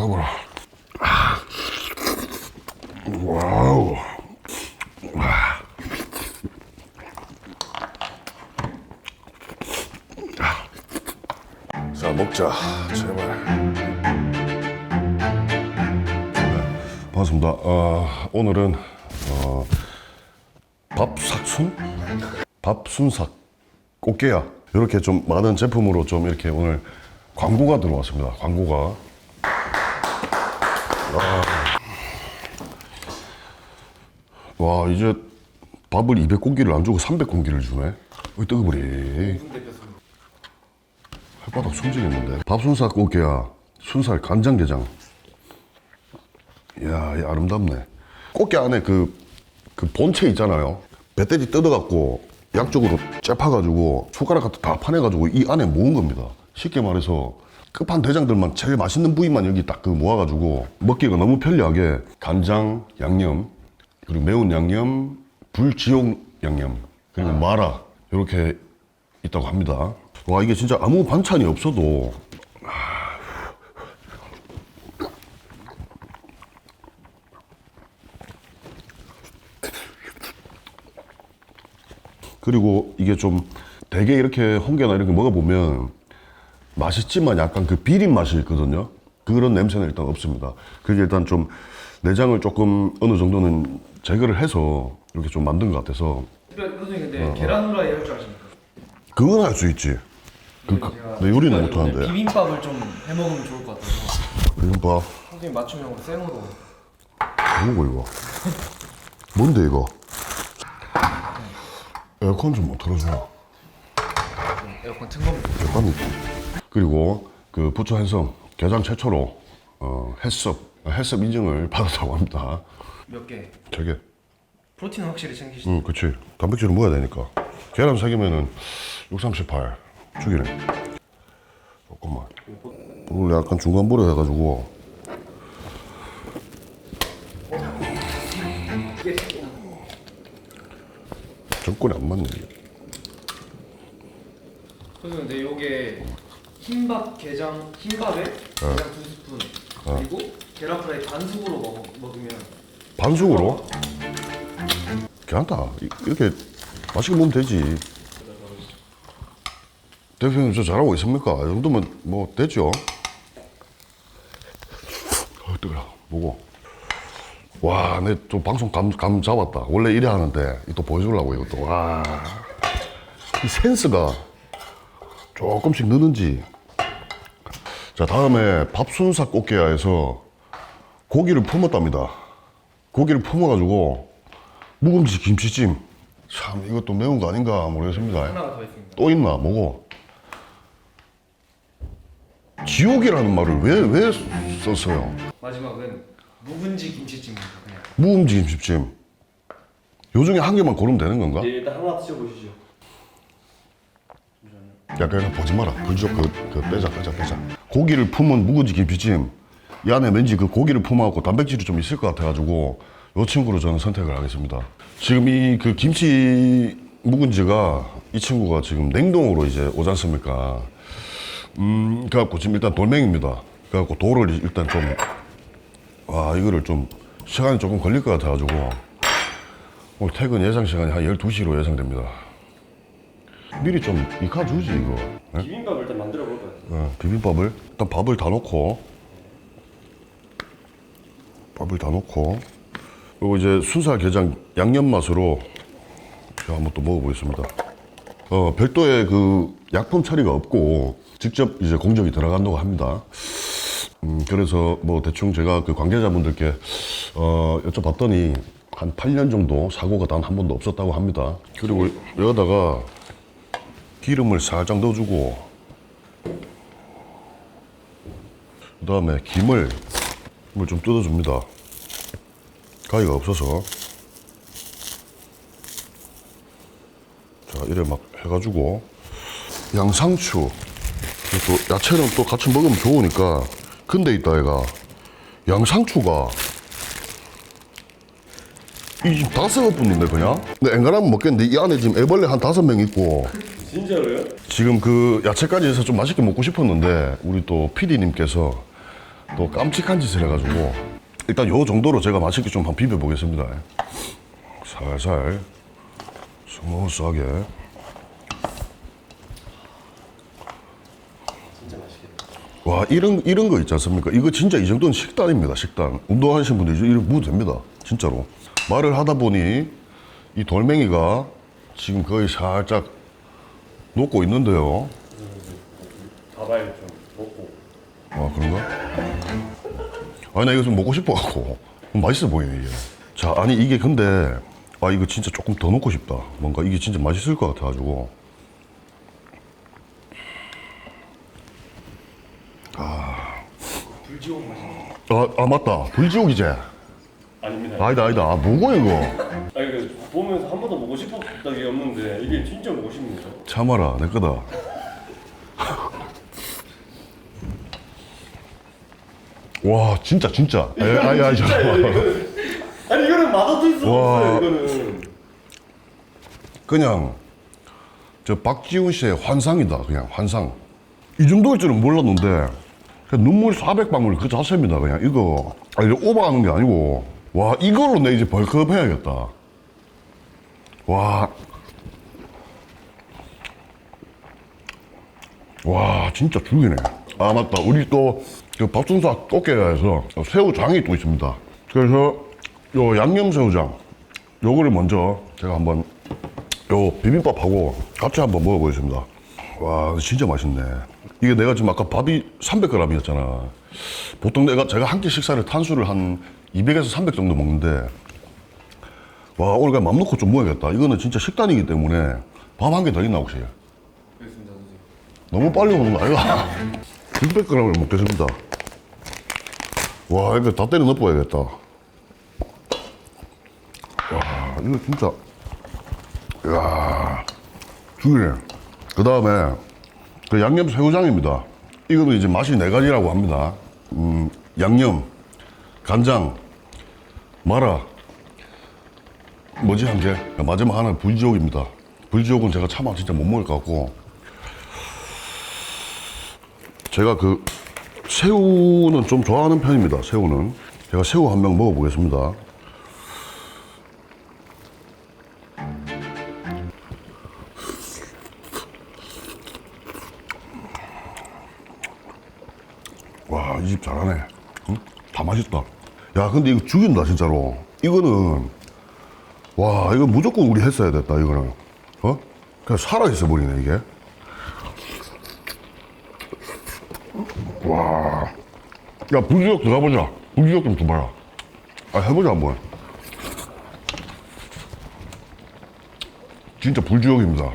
먹어라. 아. 와우. 자 먹자 제발. 네, 반갑습니다. 어, 오늘은 어, 밥삭순, 밥순삭, 꽃게야 이렇게 좀 많은 제품으로 좀 이렇게 오늘 광고가 들어왔습니다. 광고가. 와, 와 이제 밥을 200공기를 안 주고 300공기를 주네. 어이 뜨거버리. 혓바닥 숨지겠는데. 밥순삭 꽃게야. 순살 간장게장. 이야, 이 아름답네. 꽃게 안에 그, 그 본체 있잖아요. 배때지 뜯어갖고 양쪽으로 째파가지고 숟가락 같은 다 파내가지고 이 안에 모은 겁니다. 쉽게 말해서 끝판 대장들만 제일 맛있는 부위만 여기 딱 그 모아가지고 먹기가 너무 편리하게 간장, 양념, 그리고 매운 양념, 불지옥 양념, 그리고 마라 이렇게 있다고 합니다. 와 이게 진짜 아무 반찬이 없어도 그리고 이게 좀 되게 이렇게 홍게나 이렇게 먹어보면 맛있지만 약간 그 비린 맛이 있거든요. 그런 냄새는 일단 없습니다. 그게 일단 좀 내장을 조금 어느 정도는 제거를 해서 이렇게 좀 만든 것 같아서 특별 선생님 근데 계란 후라이 할 줄 아십니까? 그건 할 수 있지. 그, 제가 내 요리는 특별히 못하는데. 비빔밥을 좀 해먹으면 좋을 것 같아서 비빔밥. 선생님 맞춤형으로 생으로 뭐고 이거? 뭔데 이거? 에어컨 좀못 틀어줘. 에어컨 튼 겁니다. 잠깐만. 그리고 그 부처 한성 개장 최초로 어, 햇섭 햇섭 인증을 받았다고 합니다. 몇 개? 저게 프로틴은 확실히 챙기시. 응, 그치. 단백질을 먹어야 되니까. 계란 세 개면은 6, 38 죽이네. 조금만. 원래 약간 중간 보려 해가지고. 정권이 안 맞네. 이게. 선생님 근데 요게 흰밥 게장 흰밥에 게장 두 스푼 그리고 계란 프라이 반숙으로 먹, 먹으면 반숙으로? 괜찮다. 이- 이렇게 맛있게 먹으면 되지. 대표님 저 잘하고 있습니까? 이 정도면 뭐 되죠. 어, 뜨거워. 뭐고? 와, 내또 방송 감, 감 잡았다. 원래 이래 하는데 또 보여주려고 이것도. 와, 이 센스가 조금씩 느는지. 자, 다음에 밥순사 꽃게야에서 고기를 품었답니다. 고기를 품어가지고 묵은지 김치찜. 참 이것도 매운 거 아닌가 모르겠습니다. 또 있나 뭐고? 지옥이라는 말을 왜 왜 썼어요? 마지막은 묵은지 김치찜입니다. 그냥. 묵은지 김치찜. 요 중에 한 개만 고르면 되는 건가? 네, 일단 하나 드셔보시죠. 야, 그냥 보지 마라. 불족 그, 그 빼자, 빼자, 빼자. 고기를 품은 묵은지 김치찜. 이 안에 왠지 그 고기를 품어갖고 단백질이 좀 있을 것 같아가지고 요 친구로 저는 선택을 하겠습니다. 지금 이 그 김치 묵은지가 이 친구가 지금 냉동으로 이제 오지 않습니까? 음, 그래갖고 지금 일단 돌멩입니다. 그래갖고 돌을 일단 좀, 와, 이거를 좀 시간이 조금 걸릴 것 같아가지고 오늘 퇴근 예상 시간이 한 12시로 예상됩니다. 미리 좀 익혀주지, 이거. 네? 비빔밥을 일단 만들어 볼까요? 어, 비빔밥을 일단 밥을 다 넣고 밥을 다 넣고 그리고 이제 순살 게장 양념 맛으로 제가 한번 또 먹어보겠습니다. 어, 별도의 그 약품 처리가 없고 직접 이제 공정이 들어간다고 합니다. 음, 그래서 뭐 대충 제가 그 관계자분들께 어, 여쭤봤더니 한 8년 정도 사고가 단 한 번도 없었다고 합니다. 그리고 여기다가 기름을 살짝 넣어주고 그 다음에 김을 좀 뜯어줍니다. 가위가 없어서. 자 이래 막 해가지고. 양상추. 또 야채는 또 같이 먹으면 좋으니까. 근데 있다 얘가. 양상추가 이 지금 다 썩어붙는데 그냥? 근데 앵간하면 먹겠는데 이 안에 지금 애벌레 한 다섯 명 있고 진짜로요? 지금 그 야채까지 해서 좀 맛있게 먹고 싶었는데 우리 또 PD님께서 또 깜찍한 짓을 해가지고 일단 요 정도로 제가 맛있게 좀 한번 비벼 보겠습니다. 살살 스무스하게. 와 이런 이런 거 있지 않습니까? 이거 진짜 이 정도는 식단입니다. 식단. 운동하시는 분들 이렇게 먹어도 됩니다. 진짜로. 말을 하다 보니 이 돌멩이가 지금 거의 살짝 녹고 있는데요. 밥알 좀 먹고. 아 그런가? 아니 나 이거 좀 먹고 싶어갖고 맛있어 보이네 이게 자 아니 이게 근데 아 이거 진짜 조금 더 넣고 싶다 뭔가 이게 진짜 맛있을 것 같아가지고 불지옥 맛이. 아, 아 맞다 불지옥이지? 아닙니다. 아니다 아니다 아 뭐고 이거 보면서 한 번도 먹고 싶었던 게 없는데 이게 진짜 먹고 싶네요. 참아라 내 거다 와 진짜 진짜 아니 아니 아니 잠깐만 아니 이거는 맛없을 수 와. 없어요. 이거는. 그냥 저 박지훈 씨의 환상이다 그냥 환상 이 정도일 줄은 몰랐는데 그냥 눈물 400방울 그 자체입니다 그냥 이거 아 이제 오버하는 게 아니고 와 이걸로 내 이제 벌크업 해야겠다 와 와 진짜 죽이네 아 맞다 우리 또그 밥순사 꽃게에서 새우장이 또 있습니다 그래서 요 양념 새우장 요거를 먼저 제가 한번 요 비빔밥하고 같이 한번 먹어보겠습니다. 와, 진짜 맛있네. 이게 내가 지금 아까 밥이 300g이었잖아. 보통 내가 제가 한 끼 식사를 탄수를 한 200에서 300 정도 먹는데, 와, 오늘 그냥 맘 놓고 좀 먹어야겠다. 이거는 진짜 식단이기 때문에 밥 한 개 더 있나, 혹시? 그렇습니다, 선생님. 너무 빨리 먹는 거 아이가? 600g을 먹겠습니다. 와, 이거 다 때려 넣어야겠다. 와, 이거 진짜. 이야, 죽이네. 그 다음에, 그 양념 새우장입니다. 이거는 이제 맛이 네 가지라고 합니다. 음, 양념, 간장, 마라, 뭐지 한 개? 마지막 하나는 불지옥입니다. 불지옥은 제가 차마 진짜 못 먹을 것 같고, 제가 그 새우는 좀 좋아하는 편입니다. 새우는 제가 새우 한 명 먹어보겠습니다. 와, 이 집 잘하네. 응? 다 맛있다. 야, 근데 이거 죽인다, 진짜로. 이거는, 와, 이거 무조건 우리 했어야 됐다, 이거는. 어? 그냥 살아있어 버리네, 이게. 와. 야, 불지옥 들어가보자. 불지옥 좀 줘봐라. 아, 해보자, 한번. 진짜 불지옥입니다.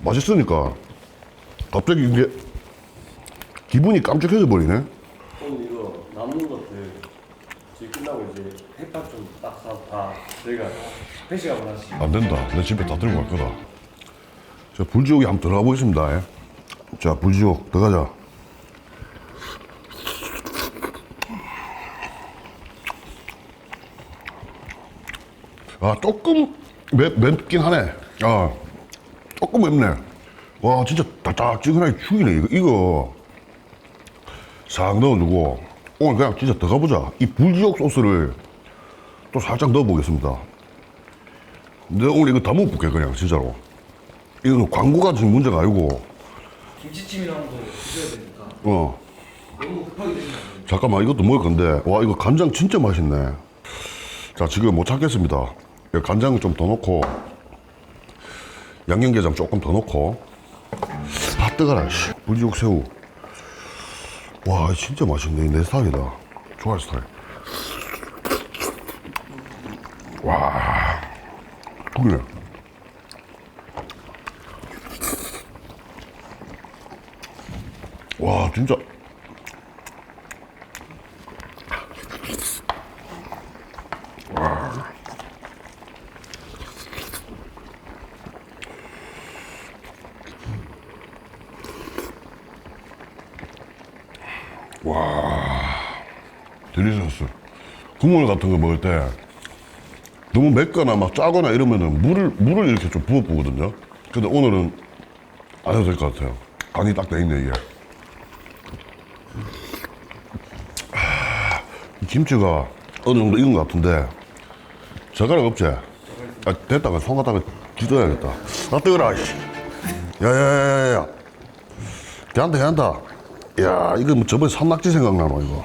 맛있으니까. 갑자기 이게 기분이 깜찍해져 버리네. 오늘 이거 남는 것들 지금 끝나고 이제 햇밥 좀 안 된다. 내 집에 다 들고 갈 거다. 자, 불지옥에 한번 들어가 보겠습니다. 예. 자, 불지옥 들어가자. 아, 조금 맵, 맵긴 하네. 아, 조금 맵네. 와, 진짜 달짝지근하게 죽이네. 이거, 이거. 싹 넣어주고, 오늘 그냥 진짜 들어가 보자. 이 불지옥 소스를 또 살짝 넣어보겠습니다. 내가 오늘 이거 다 먹어볼게 그냥 진짜로. 이거는 광고가 지금 문제가 아니고. 김치찜이랑도 드셔야 되니까. 어. 너무 급하게 드시면 안. 잠깐만 이것도 먹을 건데. 와 이거 간장 진짜 맛있네. 자 지금 못 찾겠습니다. 간장 좀 더 넣고 양념게장 조금 더 넣고. 아 뜨거라 씨. 불지옥 새우. 와 진짜 맛있네. 내 스타일이다. 좋아할 스타일 와 그래 와 진짜 딜리셔스 국물 같은 거 먹을 때 너무 맵거나 막 짜거나 이러면은 물을 물을 이렇게 좀 부어 보거든요. 근데 오늘은 안 해도 될 것 같아요. 간이 딱 돼 있네 이게. 아. 이 김치가 어느 정도 익은 것 같은데 젓가락 없지? 아, 됐다가 손 갖다가 뒤져야겠다. 아, 뜨거라. 씨. 야야야야야. 걔한테 걔한다. 야, 이거 뭐 저번에 산낙지 생각나노, 이거.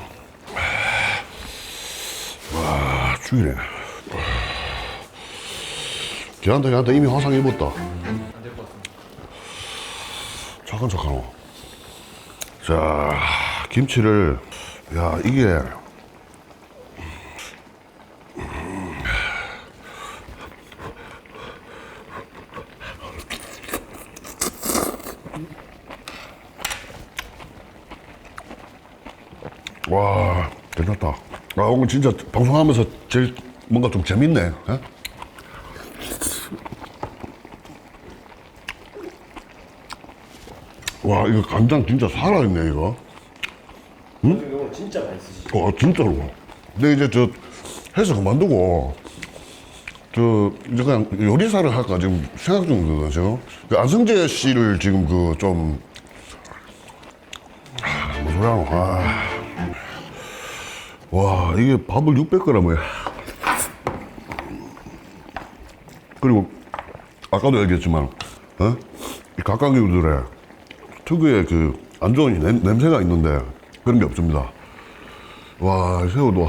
와, 죽이네. 걔한테 걔한테 이미 화상 입었다. 안 될 것 같습니다. 잠깐 잠깐. 자, 김치를 야 이게 와 괜찮다. 아 오늘 진짜 방송하면서 제일 뭔가 좀 재밌네. 에? 와 이거 간장 진짜 살아있네 이거. 응? 오늘 진짜 맛있으시죠? 와 진짜로. 근데 이제 저 헬스 그만두고 저 이제 그냥 요리사를 할까 지금 생각 중이거든요. 지금 그 안성재 씨를 지금 그좀 뭐 소리 하노? 아. 와 이게 밥을 600g에 그리고 아까도 얘기했지만 어? 이 각각류들의 특유의 그 안 좋은 냄, 냄새가 있는데 그런 게 없습니다. 와 새우도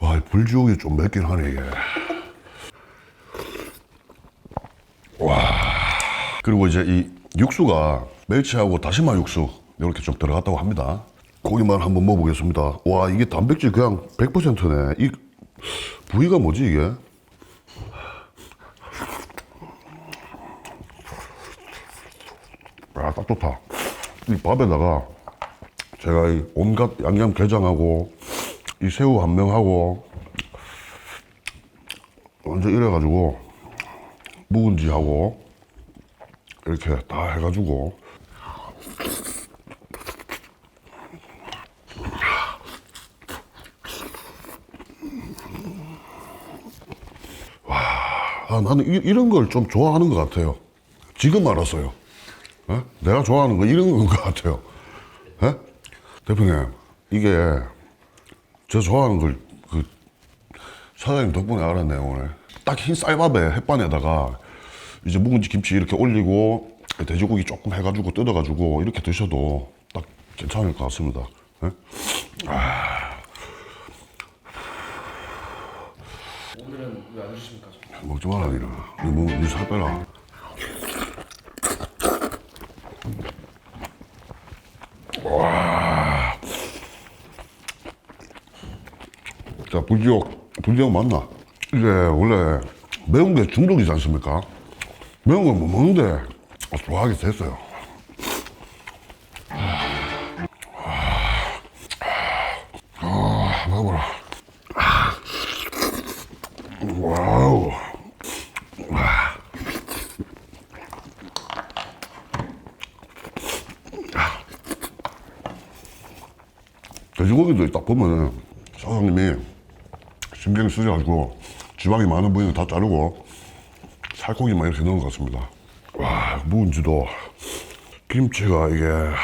와, 이 불지옥이 좀 맵긴 하네, 이게. 와. 그리고 이제 이 육수가 멸치하고 다시마 육수, 이렇게 좀 들어갔다고 합니다. 고기만 한번 먹어보겠습니다. 와, 이게 단백질 그냥 100%네. 이 부위가 뭐지, 이게? 아, 딱 좋다. 이 밥에다가 제가 이 온갖 양념 게장하고 이 새우 한 명하고 완전 이래가지고 묵은지하고 이렇게 다 해가지고 아, 나는 이, 이런 걸 좀 좋아하는 것 같아요 지금 알았어요 어? 내가 좋아하는 거 이런 건 것 같아요 어? 대표님 이게 저 좋아하는 걸 그 사장님 덕분에 알았네요 오늘 딱 흰 쌀밥에 햇반에다가 이제 묵은지 김치 이렇게 올리고 돼지고기 조금 해가지고 뜯어가지고 이렇게 드셔도 딱 괜찮을 것 같습니다 예? 오늘은 왜안 주십니까? 좀? 먹지 마라 니는 뭐, 니살 빼라 자, 불지옥, 불지옥 맞나? 이게 원래 매운 게 중독이지 않습니까? 매운 걸 못 먹는데 좋아하게 됐어요. 와우. 돼지고기도 딱 보면은 사장님이 신경이 쓰셔가지고 지방이 많은 부위는 다 자르고 살코기만 이렇게 넣은 것 같습니다. 와, 묵은지도 김치가 이게 하,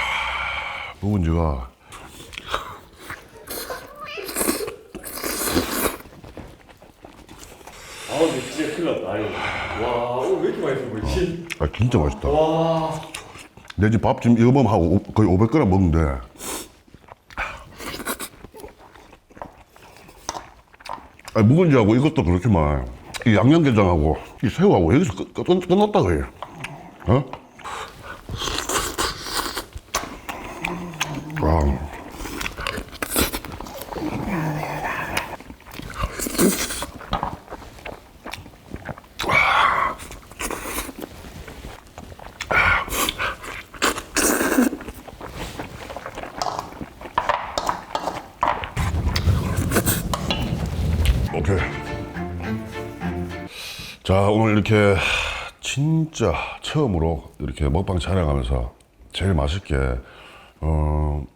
묵은지가 아 근데 진짜 큰일 났다 아유 와 오늘 왜 이렇게 맛있어 보이지? 아, 진짜 맛있다. 와 내 집 밥 지금 이거 먹으면 하고 오- 거의 500g 먹는데 아, 묵은지하고 이것도 그렇지만 이 양념게장하고 이 새우하고 여기서 끝, 끝, 끝났다 그래 어? 자, 오늘 이렇게 진짜 처음으로 이렇게 먹방 촬영하면서 제일 맛있게 어,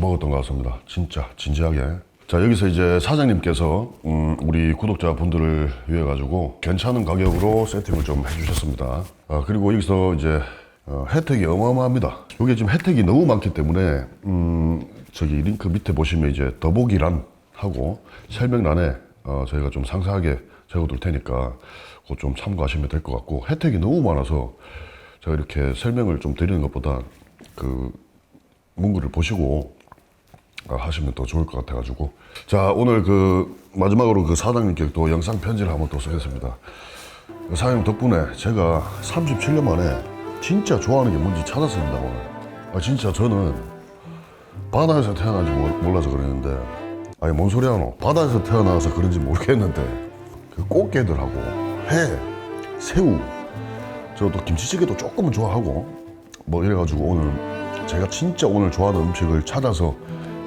먹었던 것 같습니다. 진짜 진지하게. 자, 여기서 이제 사장님께서 음, 우리 구독자 분들을 위해 가지고 괜찮은 가격으로 세팅을 좀 해주셨습니다. 아, 그리고 여기서 이제 어, 혜택이 어마어마합니다. 이게 지금 혜택이 너무 많기 때문에 음, 저기 링크 밑에 보시면 이제 더보기란 하고 설명란에 어, 저희가 좀 상세하게 적어둘 테니까 그거 좀 참고하시면 될 것 같고 혜택이 너무 많아서 제가 이렇게 설명을 좀 드리는 것보다 그 문구를 보시고 어, 하시면 더 좋을 것 같아가지고. 자 오늘 그 마지막으로 그 사장님께 또 영상 편지를 한번 또 쓰겠습니다. 그 사장님 덕분에 제가 37년 만에 진짜 좋아하는 게 뭔지 찾았습니다 오늘. 아, 진짜 저는 바다에서 태어난지 몰- 몰라서 그랬는데 아니 뭔 소리 하노? 바다에서 태어나서 그런지 모르겠는데 그 꽃게들하고 회, 새우 저도 김치찌개도 조금은 좋아하고 뭐 이래가지고 오늘 제가 진짜 오늘 좋아하는 음식을 찾아서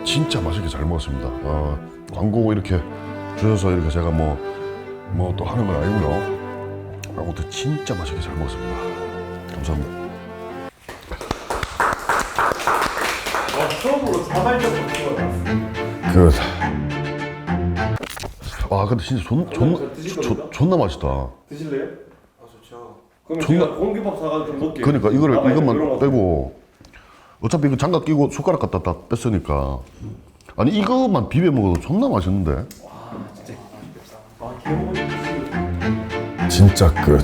진짜 맛있게 잘 먹었습니다. 어, 광고 이렇게 주셔서 이렇게 제가 뭐 뭐 또 하는 건 아니고요. 아무튼 진짜 맛있게 잘 먹었습니다. 감사합니다. 와 처음으로 자발적 봤어. 그, 와 근데 진짜 존, 존, 저 드실 존, 겁니까? 존나 맛있다. 드실래요? 아 좋죠. 그럼 존나- 제가 공기밥 사가지고 좀 먹게. 그러니까 이거를 이런 이것만 거. 빼고 어차피 이거 장갑 끼고 숟가락 갖다 딱 뺐으니까 아니 이것만 비벼 먹어도 존나 맛있는데 아 귀여워. 진짜 끝